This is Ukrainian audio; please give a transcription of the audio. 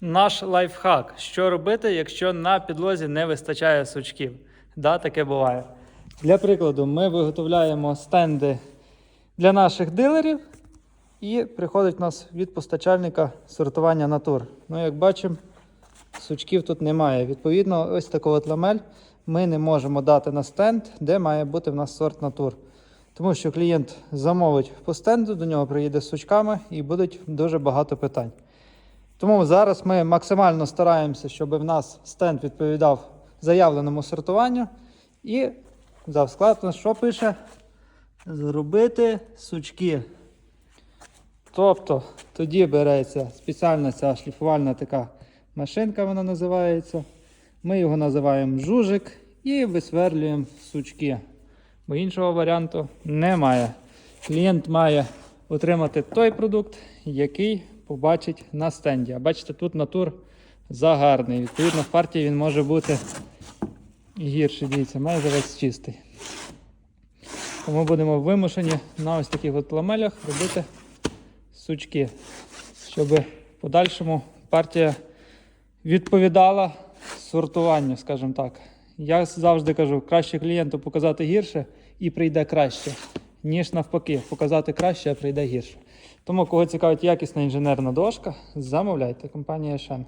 Наш лайфхак. Що робити, якщо на підлозі не вистачає сучків? Да, таке буває. Для прикладу, ми виготовляємо стенди для наших дилерів, і приходить у нас від постачальника сортування натур. Ну, як бачимо, сучків тут немає. Відповідно, ось таку от ламель ми не можемо дати на стенд, де має бути в нас сорт натур. Тому що клієнт замовить по стенду, до нього приїде з сучками і будуть дуже багато питань. Тому зараз ми максимально стараємося, щоб в нас стенд відповідав заявленому сортуванню. І за склад що пише? Зробити сучки. Тобто тоді береться спеціальна ця шліфувальна така машинка, вона називається. Ми його називаємо жужик і висверлюємо сучки. Бо іншого варіанту немає. Клієнт має отримати той продукт, який побачить на стенді. А бачите, тут натур загарний. Відповідно, в партії він може бути гірший. Дивіться, майже весь чистий. Тому будемо вимушені на ось таких от ламелях робити сучки, щоб в подальшому партія відповідала сортуванню, скажімо так. Я завжди кажу, краще клієнту показати гірше і прийде краще, ніж навпаки, показати краще, а прийде гірше. Тому, кого цікавить якісна інженерна дошка, замовляйте компанія Шен.